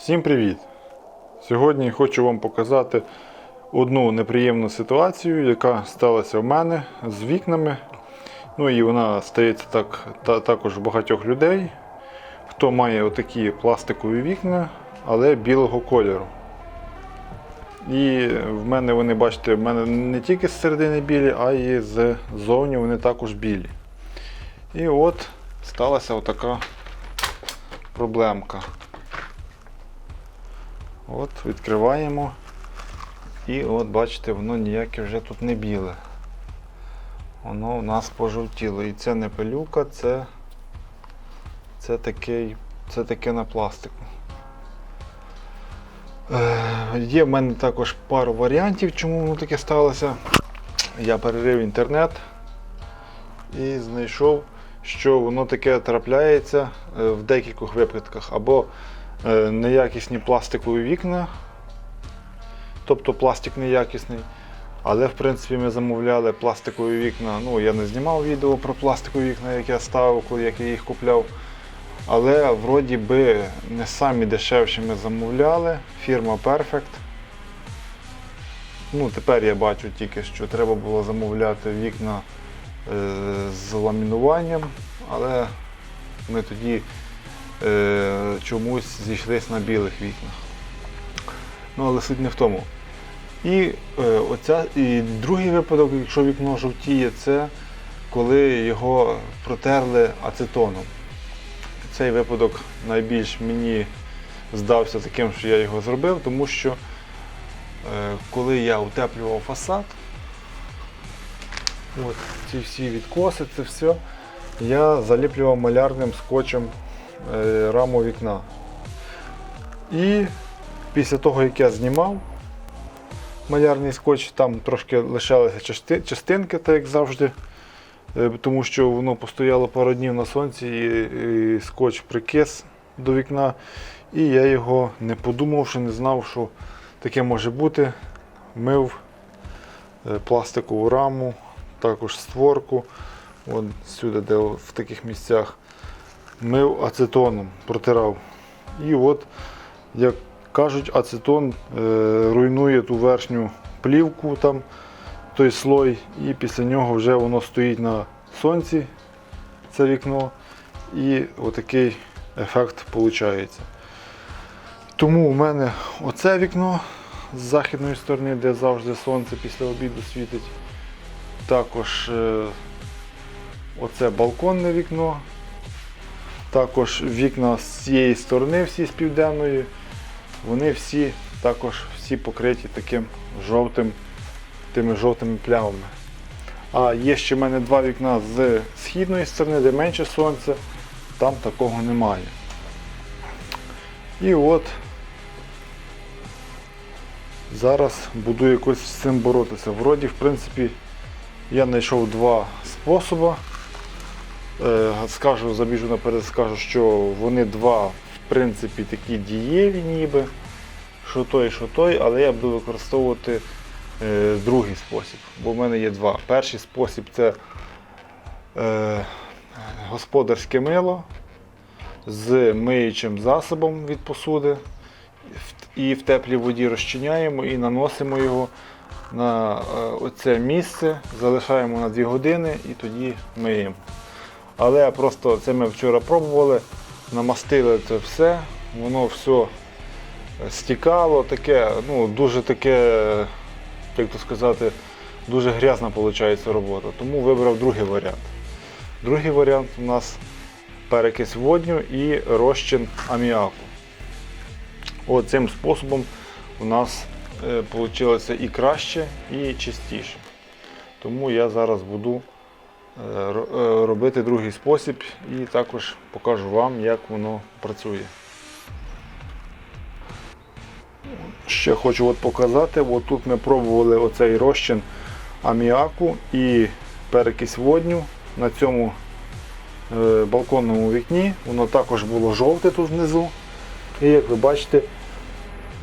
Всім привіт! Сьогодні хочу вам показати одну неприємну ситуацію, яка сталася в мене з вікнами. Ну і вона стається так, та, також у багатьох людей, хто має отакі пластикові вікна, але білого кольору. І в мене вони, бачите, в мене не тільки з середини білі, а й ззовні вони також білі. І от сталася отака проблемка. От, відкриваємо. І от бачите, воно ніяке вже тут не біле. Воно у нас пожовтіло. І це не пилюка, це, це, такий, це таке на пластику. Е, є в мене також пару варіантів, чому воно таке сталося. Я перерив інтернет і знайшов, що воно таке трапляється е, в декількох випадках. Або неякісні пластикові вікна, тобто пластик неякісний. Але в принципі ми замовляли пластикові вікна. Ну, я не знімав відео про пластикові вікна, як я ставив, коли як я їх купляв. Але вроді би не самі дешевші ми замовляли. Фірма Perfect. Ну, тепер я бачу тільки, що треба було замовляти вікна е, з ламінуванням, але ми тоді е, чомусь зійшлись на білих вікнах. Ну, але суть не в тому. І, е, оця, і другий випадок, якщо вікно жовтіє, це коли його протерли ацетоном. Цей випадок найбільш мені здався таким, що я його зробив, тому що е, коли я утеплював фасад, от ці всі відкоси, це все, я заліплював малярним скотчем е, раму вікна. І після того, як я знімав малярний скотч, там трошки лишалися частинки, так як завжди, е, тому що воно постояло пару днів на сонці і, скотч прикис до вікна. І я його не подумавши, не знав, що таке може бути. Мив е, пластикову раму, також створку, от сюди, де в таких місцях. Мив ацетоном, протирав. І от, як кажуть, ацетон е, руйнує ту верхню плівку, там, той слой, і після нього вже воно стоїть на сонці, це вікно, і отакий ефект виходить. Тому у мене оце вікно з західної сторони, де завжди сонце після обіду світить. Також е, оце балконне вікно. Також вікна з цієї сторони, всі з південної, вони всі також всі покриті таким жовтим, тими жовтими плямами. А є ще в мене два вікна з східної сторони, де менше сонця, там такого немає. І от зараз буду якось з цим боротися. Вроді, в принципі, я знайшов два способи. Е, Скажу, забіжу наперед, скажу, що вони два, в принципі, такі дієві ніби, що той, що той, але я буду використовувати е, другий спосіб, бо в мене є два. Перший спосіб це е, господарське мило з миючим засобом від посуди. І в теплій воді розчиняємо і наносимо його на е, оце місце, залишаємо на 2 години і тоді миємо. Але просто це ми вчора пробували, намастили це все, воно все стікало, таке, ну, дуже таке, як то сказати, дуже грязна виходить робота. Тому вибрав другий варіант. Другий варіант у нас перекись водню і розчин аміаку. От цим способом у нас вийшло і краще, і чистіше. Тому я зараз буду е, е, робити другий спосіб і також покажу вам, як воно працює. Ще хочу от показати, от тут ми пробували оцей розчин аміаку і перекись водню на цьому е, балконному вікні. Воно також було жовте тут внизу. І як ви бачите,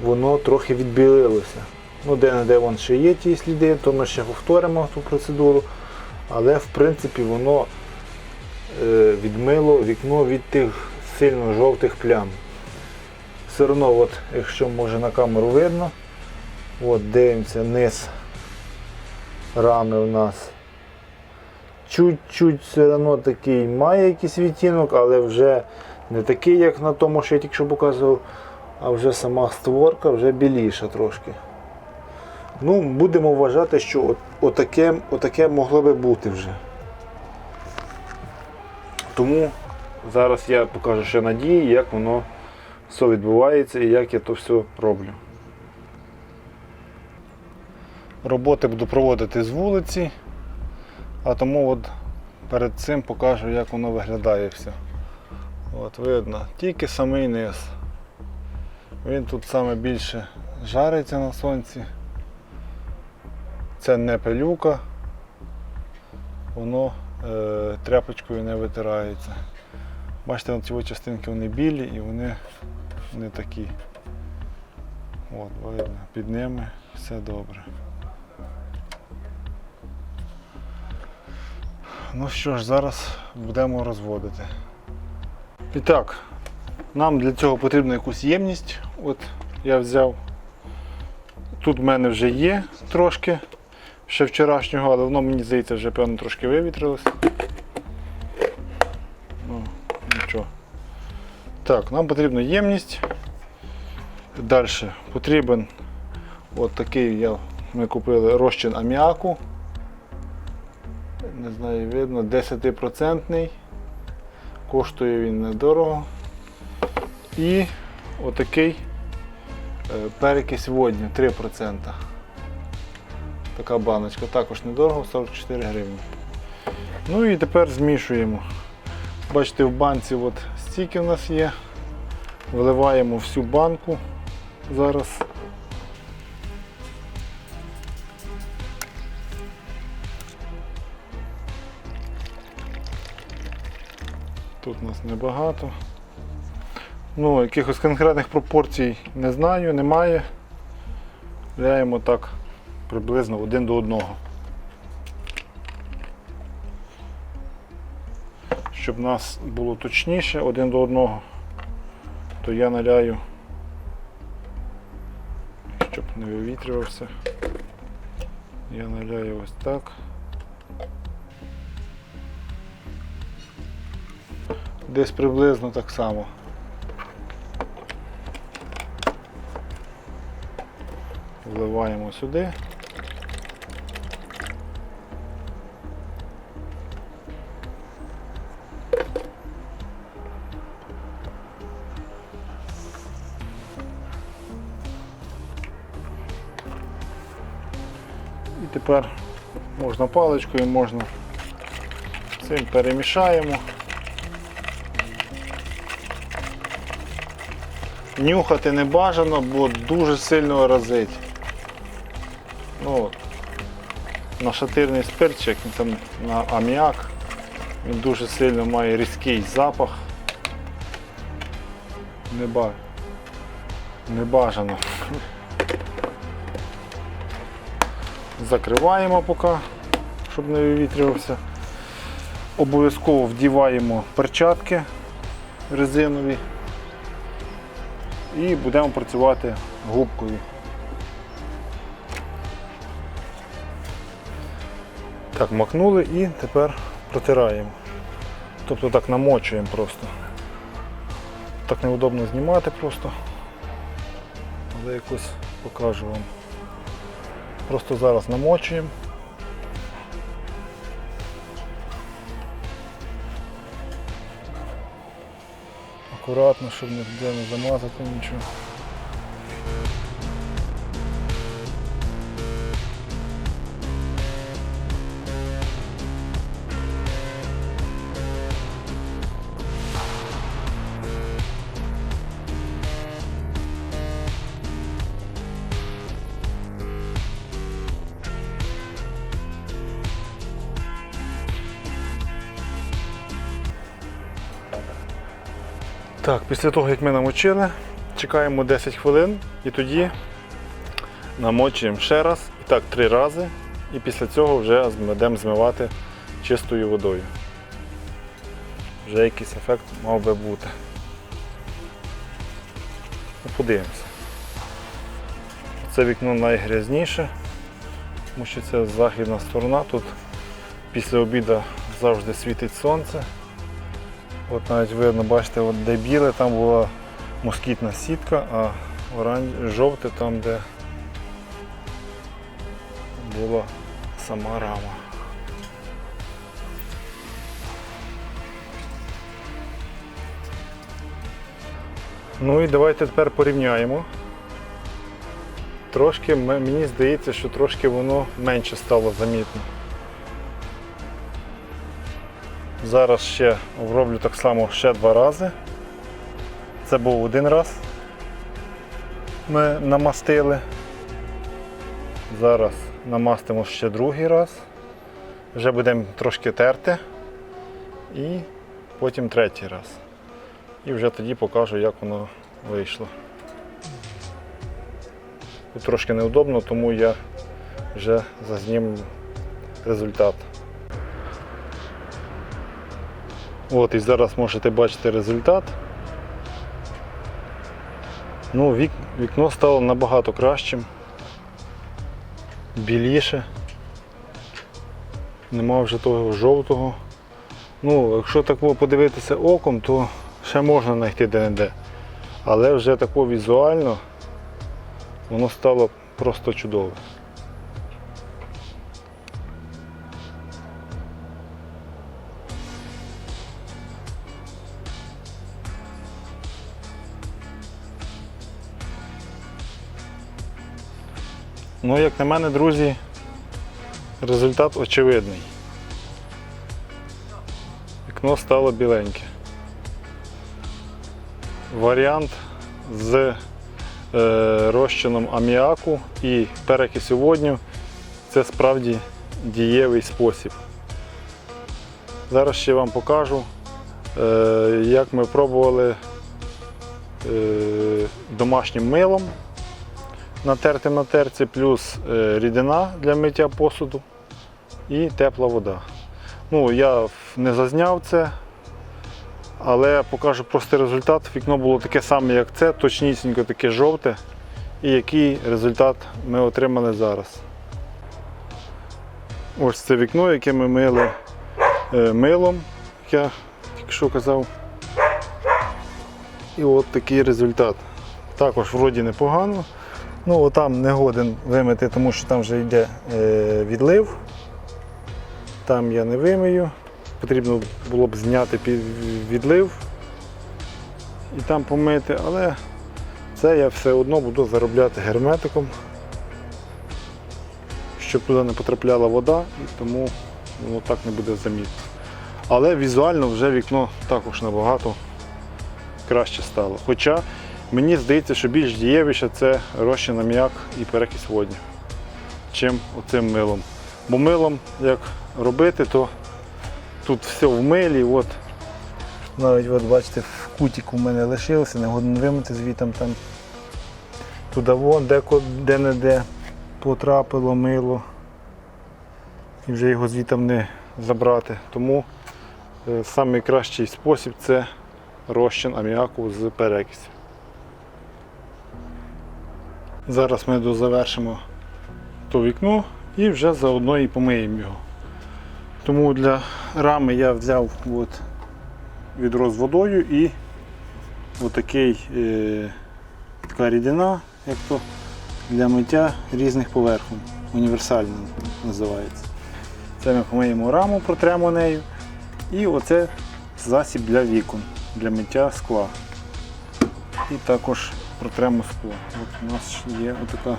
воно трохи відбілилося. Ну, де-не-де ще є ті сліди, то ми ще повторимо ту процедуру. Але в принципі воно е, відмило вікно від тих сильно жовтих плям. все одно, от, якщо може на камеру видно, от дивимося низ рами у нас. Чуть-чуть все одно такий має якийсь відтінок, але вже не такий, як на тому, що я тільки що показував, а вже сама створка вже біліша трошки. Ну, будемо вважати, що от, отаке, отаке могло би бути вже. Тому зараз я покажу ще надії, як воно все відбувається і як я то все роблю. Роботи буду проводити з вулиці, а тому от перед цим покажу, як воно виглядає все. От видно, тільки самий низ. Він тут саме більше жариться на сонці. Це не пилюка, воно е, тряпочкою не витирається. Бачите, от ці частинки вони білі і вони не такі. От, видно, під ними все добре. Ну що ж, зараз будемо розводити. І так, нам для цього потрібна якусь ємність. От я взяв. Тут в мене вже є трошки ще вчорашнього, але воно мені здається вже певно трошки вивітрилось. Ну, нічого. Так, нам потрібна ємність. Далі потрібен от такий я, ми купили розчин аміаку. Не знаю, видно, 10%. Коштує він недорого. І отакий е, перекись водню 3%. Така баночка, також недорого, 44 гривні. Ну і тепер змішуємо. Бачите, в банці от стільки в нас є. Виливаємо всю банку зараз. Тут у нас небагато. Ну, якихось конкретних пропорцій не знаю, немає. Ляємо так приблизно один до одного. Щоб нас було точніше один до одного, то я наляю, щоб не вивітрювався. Я наляю ось так. Десь приблизно так само. Вливаємо сюди. Тепер можна паличкою, можна цим перемішаємо. Нюхати не бажано, бо дуже сильно разить. Ну, нашатирний спиртчик, він там на аміак, він дуже сильно має різкий запах. Не бажано. Закриваємо поки, щоб не вивітрювався. Обов'язково вдіваємо перчатки резинові і будемо працювати губкою. Так, макнули і тепер протираємо. Тобто так намочуємо просто. Так неудобно знімати просто, але якось покажу вам. Просто зараз намочуємо. Акуратно, щоб ніде не замазати нічого. Так, після того, як ми намочили, чекаємо 10 хвилин і тоді намочуємо ще раз, і так три рази, і після цього вже будемо змивати чистою водою. Вже якийсь ефект мав би бути. Ну, Подивимося. Це вікно найгрязніше, тому що це західна сторона. Тут після обіду завжди світить сонце. От навіть видно, бачите, от де біле, там була москітна сітка, а оранж... жовте там, де була сама рама. Ну і давайте тепер порівняємо. Трошки мені здається, що трошки воно менше стало замітно. Зараз ще роблю так само ще два рази. Це був один раз. Ми намастили. Зараз намастимо ще другий раз. Вже будемо трошки терти. І потім третій раз. І вже тоді покажу, як воно вийшло. Тут трошки неудобно, тому я вже зазнімлю результат. От і зараз можете бачити результат. Ну, вік, вікно стало набагато кращим, біліше. Нема вже того жовтого. Ну, якщо так подивитися оком, то ще можна знайти де-не-де. Але вже тако візуально воно стало просто чудове. Ну, як на мене, друзі, результат очевидний. Вікно стало біленьке. Варіант з е, розчином аміаку і перекисю водню це справді дієвий спосіб. Зараз ще вам покажу, е, як ми пробували е, домашнім милом натертим на терці, плюс е, рідина для миття посуду і тепла вода. Ну, я не зазняв це, але покажу простий результат. Вікно було таке саме, як це, точнісінько таке жовте. І який результат ми отримали зараз. Ось це вікно, яке ми мили е, милом, як я тільки що казав. І от такий результат. Також вроді непогано. Ну, отам не годен вимити, тому що там вже йде е, відлив. Там я не вимию. Потрібно було б зняти відлив і там помити, але це я все одно буду заробляти герметиком, щоб туди не потрапляла вода і тому воно так не буде замітно. Але візуально вже вікно також набагато краще стало. Хоча мені здається, що більш дієвіше це розчин аміак і перекись водню, чим оцим милом. Бо милом, як робити, то тут все в милі. От. Навіть от бачите, в кутіку в мене лишилося, не годен вимити звітом там. Туди вон, де-не-де потрапило мило. І вже його звітом не забрати. Тому е, найкращий спосіб це розчин аміаку з перекисю. Зараз ми дозавершимо то вікно і вже заодно і помиємо його. Тому для рами я взяв от відро з водою і отакий, е, така рідина, як то для миття різних поверхонь. Універсальна називається. Це ми помиємо раму, протремо нею. І оце засіб для вікон, для миття скла. І також протремо скло. От у нас є отака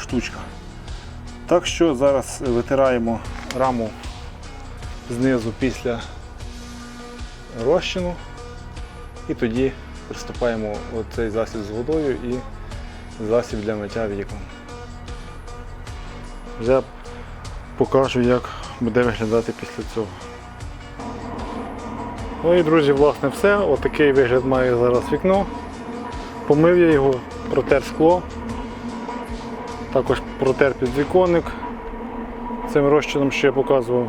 штучка. Так що зараз витираємо раму знизу після розчину і тоді приступаємо оцей засіб з водою і засіб для миття вікон. Вже покажу, як буде виглядати після цього. Ну і друзі, власне все. Отакий вигляд має зараз вікно. Помив я його, протер скло. Також протер підвіконник цим розчином, що я показував.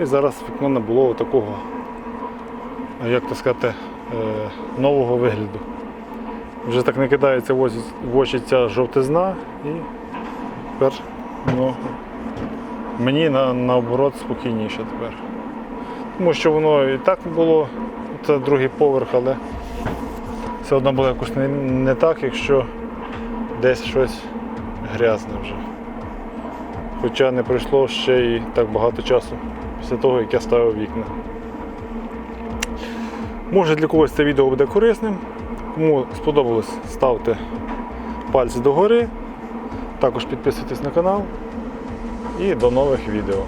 І зараз вікно набуло такого, як то сказати, е, нового вигляду. Вже так не кидається в очі ця жовтизна і тепер ну, мені на, наоборот спокійніше тепер. Тому що воно і так було, це другий поверх, але все одно було якось не, не так, якщо десь щось грязне вже. Хоча не пройшло ще і так багато часу після того, як я ставив вікна. Може для когось це відео буде корисним. Кому сподобалось, ставте пальці догори. Також підписуйтесь на канал. І до нових відео.